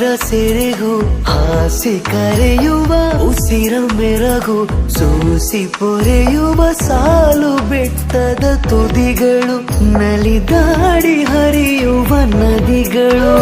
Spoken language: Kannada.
ಸೆರೆಗೂ ಹಾಸಿ ಕರೆಯುವ ಉಸಿರ ಮೆರಗು ಸೂಸಿ ಪೊರೆಯುವ ಸಾಲು ಬೆಟ್ಟದ ತುದಿಗಳು ನಲಿದಾಡಿ ಹರಿಯುವ ನದಿಗಳು.